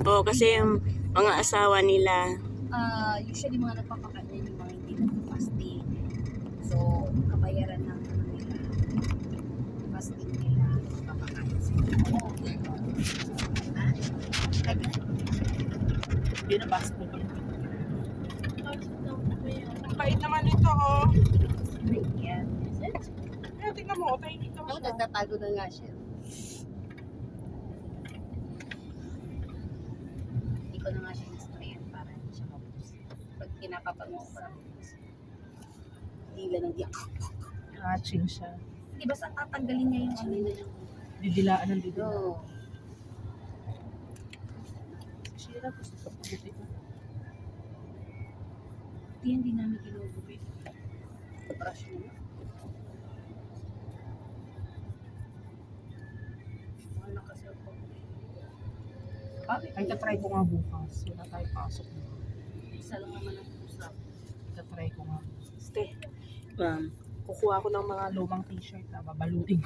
Oo. Kasi yung mga asawa nila, Ah, usually mga nagpapakain yung mga hindi nagpa-fasting. So, kabayaran ng ano nila, fasting nila, nagpapakain sila. Ha? Hindi na basketball. Ang bait naman ito, oh. yan. Kaya tingnan mo, tayo dito. Ako, nagtatago na nga siya. Hindi ko na nga siya in-sprayan para hindi siya mabus. Pinapapango ko mabus. Dila ng diyak. Hatching siya. Di ba sa tatanggalin niya yung ano na yung... Didilaan ng didilaan. Oo. Shira, gusto ko pagod ito. Hindi, hindi namin kinugupit. Brush mo na. Ako. Ah, ay, tatry ko nga bukas. Wala tayo pasok. Isa lang naman ang usap. Tatry ko nga. Ste, ma'am. Kukuha ko ng mga lumang t-shirt na babalutin.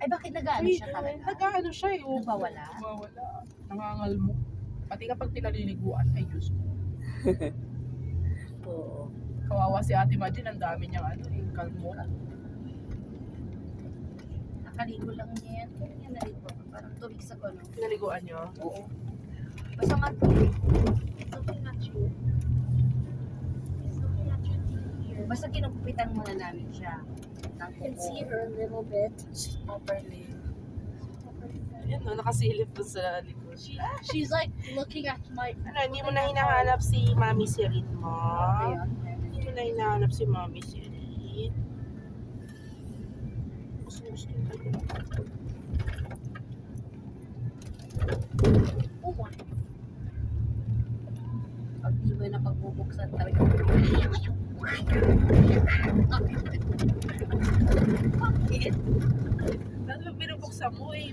Ay, bakit nag-ano siya talaga? Nag-ano siya eh. oh. Nagwawala? Nagwawala. Nangangal mo. Pati kapag pinaliliguan, ay Diyos ko. Oo. Kawawa si Ate Majin, ang dami niyang ano, eh, kalmo. Nakaligo lang niya yan. Kaya niya naligo. Parang two weeks ago, no? Pinaliguan niyo. Oo. Basta nga It's okay not you. Basta kinukupitan muna namin siya. Ng can see kuko. her a little bit. Properly. Ayan no, nakasilip doon sa likod. She's like looking at my. ano, hindi mo na hinahanap si Mami Sirin mo. Ayun. Hindi mo na hinahanap si Mami Sirin. Gusto gusto my. Pag di mo na pagbubuksan talaga. Bakit? Lalo binubuksan mo eh,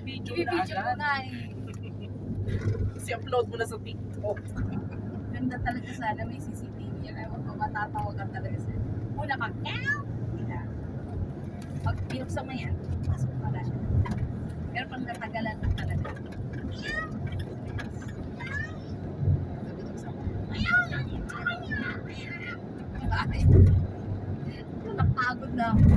video nga eh. Kasi upload mo na sa TikTok. Ganda talaga sana may CCTV yan. Ay, wag matatawa ka talaga sa Una pag, meow! Wala. Pag binuksan mo yan, pasok pala siya. Pero pag natagalan na talaga, meow! Mo, Napagod na ako.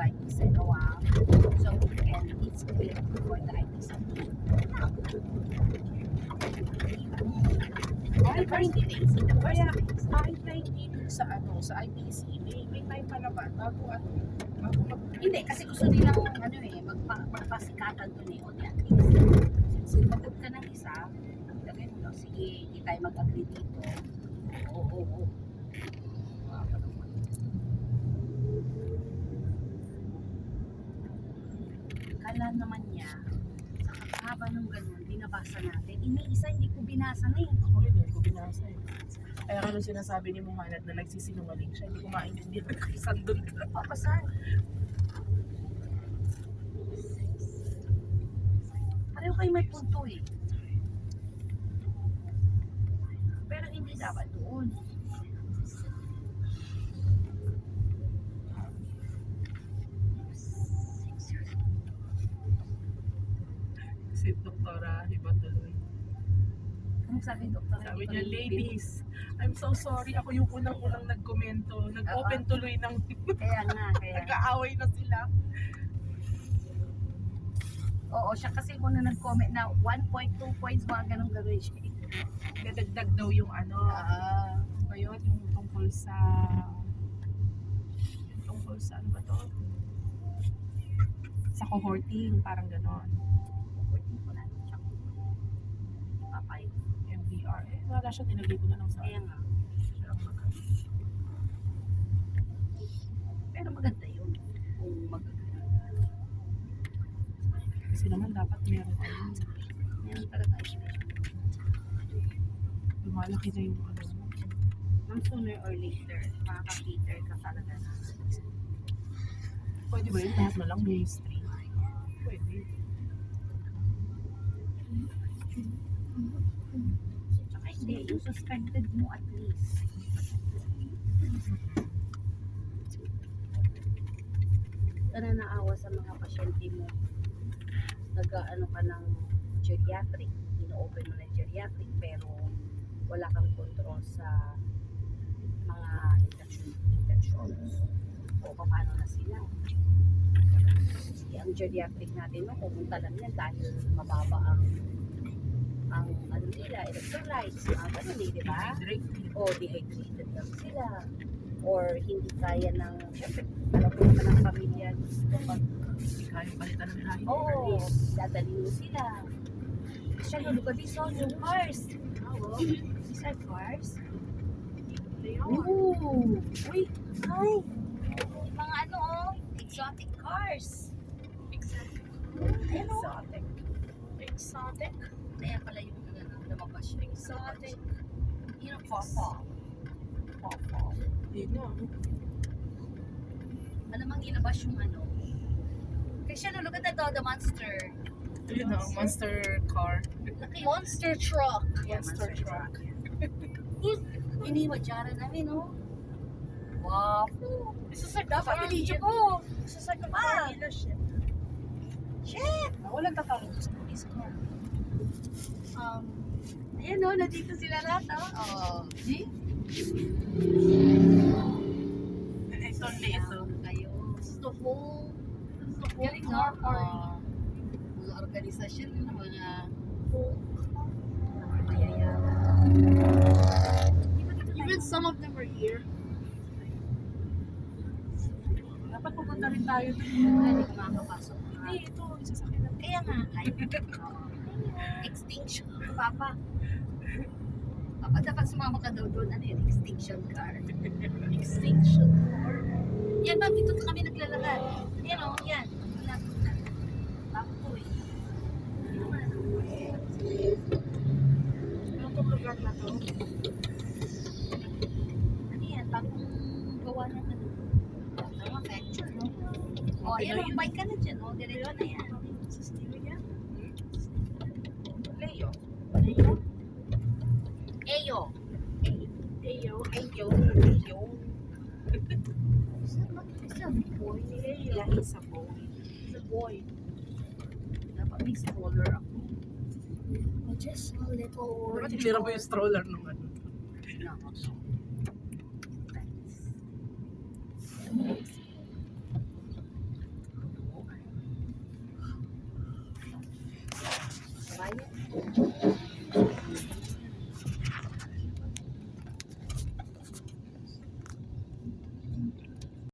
to invite Miss Noah so we can eat clear before the. Ay, The first days, in the first Kaya, days. kahit dun sa ano, sa IPC, may, may time pa naman bago ano, bago mag Hindi, kasi gusto nilang ano eh, magpa, magpasikatan doon eh. O di at least, since pagod ka ng isa, sabi mo, sige, hindi tayo mag-agree dito. Oo, oo, oo. Ah, ganun man. Kala naman niya, sa kakahaba ng ganun, binabasa natin. Iniisa, hindi ko binasa na eh. Ako rin, hindi ko binasa eh. Kaya ano sinasabi ni Muhammad na nagsisinungaling siya, hindi ko maintindihan kung saan doon ka. Papasan. Pareho kayo may punto eh. Pero hindi dapat doon. Si Doktora, iba tuloy. Anong sabi, doktor? Sabi Hindi ko niya, ladies, I'm so sorry. Ako yung unang-unang nagkomento. Nag-open tuloy ng Kaya nga, kaya. nag-aaway na sila. Oo, siya kasi muna nag-comment na 1.2 points, mga ganun gagawin siya. Dadagdag daw yung ano. Ah, ba yun? Yung tungkol sa... Yung tungkol sa ano ba to? Sa cohorting, parang ganon. working ko na. Tsaka, papay. MDR. Eh, wala siya, tinagay ko na lang sa nga. Mag- Pero maganda yun. Kung maganda. Kasi naman dapat meron ano, Meron talaga education. lumalaki na yung ano. Nang sooner or later, makaka-cater ka talaga na. Pwede ba yun? Lahat na lang mainstream. Pwede. Tsaka hindi, yung suspended mo at least. Ka na naawa sa mga pasyente mo. Nag-ano ka ng geriatric, ino-open mo ng geriatric, pero wala kang control sa mga infection, infections. O paano na sila. Kasi ang geriatric natin, no, pumunta lang yan dahil mababa ang ang ano nila, electrolytes, mga ganun eh, di ba? O dehydrated lang sila. Or hindi kaya ng, syempre, alam mo naman ang pamilya, kapag Hindi kaya palitan ng lahi. Oo, dadalhin sila. Siya look at this one, yung cars. Oo. These are cars. Ooh. Uy, ay. Mga ano, oh, exotic cars. Exotic. Exotic. Exotic. Kaya pala yung ano, lumabas siya. Exotic. You know, pawpaw. Pawpaw. Yun na. Malamang ilabas yung ano. Kasi no, look at that, oh, the monster. Yun na, ang monster car. Monster truck. Yeah, Monster truck. Iniwa dyan namin, no? Wow. This is like video Formula- ko. This is like a Ah. Formula ship. Shit! Walang tatawag sa police car. Um, Ayan, no? Nandito sila lahat, no? Oh. See? Ito, ito. Kayo. This is the whole Galing. Oh. Mga organisasyon ng mga. Even some of them are here. Dapat pupunta rin tayo. Hindi ka makakapasok. Hindi, ito. Isasakyan natin. Kaya nga. Extinction. Papa. Papa, dapat sumama ka daw doon. Ano yun? Extinction car. Extinction car. Yan, ma'am. Dito kami naglalakad. Yan, o. Yan. Malapit na. Tapoy. Anong tong lugar na to? Ano yan? Bagong gawa ng ano. Mga facture, no? O, Okay ayan, na o. yun. Bike ka na dyan, o. Diretso na yan. Leo. Eyo. Ayo. Eyo. Eyo. Is that not is that a boy? Lahi sa boy. He's a boy. Dapat may stroller ako. Just a little. Dapat tinira mo yung stroller nung ano. No.